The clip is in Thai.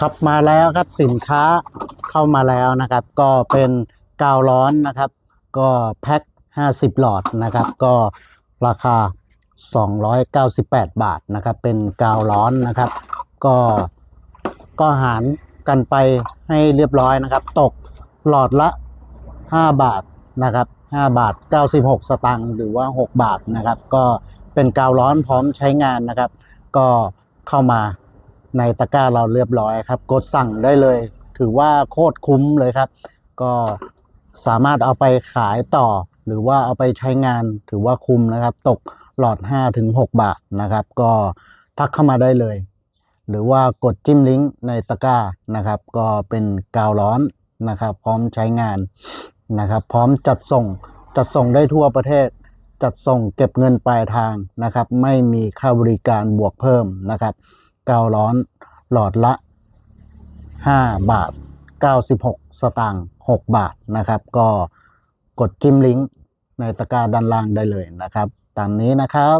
ครับมาแล้วครับสินค้าเข้ามาแล้วนะครับ ก็เป็นกาวร้อนนะครับ ก็แพ็ค50 หลอดนะครับ ก็ราคา 298 บาทนะครับ เป็นกาวร้อนนะครับ ก็ก็หารกันไปให้เรียบร้อยนะครับ ตกหลอดละ 5 บาทนะครับ 5 บาท 96 สตางค์หรือว่า 6 บาทนะครับ ก็เป็นกาวร้อนพร้อมใช้งานนะครับ ก็เข้ามา ในตะกร้าเราเรียบร้อยครับ กดสั่งได้เลย ถือว่าโคตรคุ้มเลยครับ ก็สามารถเอาไปขายต่อ หรือว่าเอาไปใช้งานถือว่าคุ้มนะครับ ตกหลอด5ถึง6บาทนะครับ ก็ทักเข้ามาได้เลย หรือว่ากดจิ้มลิงก์ในตะกร้านะครับ ก็เป็นกาวร้อนนะครับ พร้อมใช้งานนะครับ พร้อมจัดส่งจัดส่งได้ทั่วประเทศ จัดส่งเก็บเงินปลายทางนะครับ ไม่มีค่าบริการบวกเพิ่มนะครับ กาวร้อน หลอดละ 5 บาท 96 สตางค์6บาทนะครับ ก็กดจิ้มลิงก์ในตะกร้าด้านล่างได้เลยนะครับ ตามนี้นะครับ